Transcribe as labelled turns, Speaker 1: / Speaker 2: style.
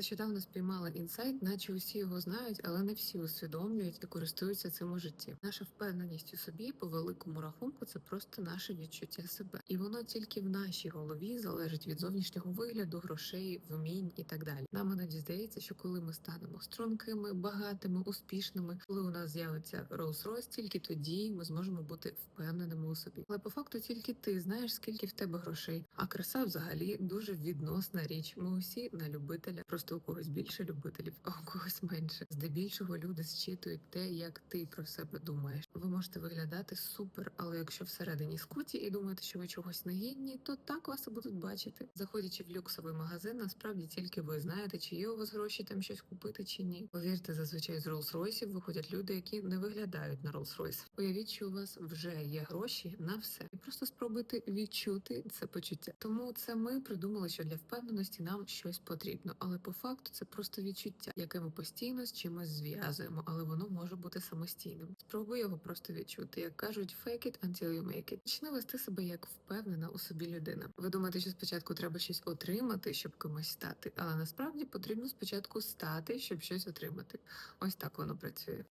Speaker 1: Нещодавно спіймала інсайт, наче усі його знають, але не всі усвідомлюють і користуються цим у житті. Наша впевненість у собі по великому рахунку це просто наше відчуття себе, і воно тільки в нашій голові залежить від зовнішнього вигляду, грошей, вмінь і так далі. Нам іноді здається, що коли ми станемо стрункими, багатими, успішними, коли у нас з'явиться Rolls-Royce, тільки тоді ми зможемо бути впевненими у собі. Але по факту тільки ти знаєш, скільки в тебе грошей. А краса взагалі дуже відносна річ. Ми усі на любителя, просто у когось більше любителів, а у когось менше. Здебільшого люди зчитують те, як ти про себе думаєш. Ви можете виглядати супер, але якщо всередині скуті і думаєте, що ви чогось не гідні, то так вас і будуть бачити. Заходячи в люксовий магазин, насправді тільки ви знаєте, чи є у вас гроші там щось купити чи ні. Повірте, зазвичай з Rolls-Royce виходять люди, які не виглядають на Rolls-Royce. Уявіть, що у вас вже є гроші на все, і просто спробуйте відчути це почуття. Тому це ми придумали, що для впевненості нам щось потрібно, але по факту це просто відчуття, яке ми постійно з чимось зв'язуємо, але воно може бути самостійним. Спробуй його просто відчути. Як кажуть, fake it until you make it. Почни вести себе як впевнена у собі людина. Ви думаєте, що спочатку треба щось отримати, щоб кимось стати, але насправді потрібно спочатку стати, щоб щось отримати. Ось так воно працює.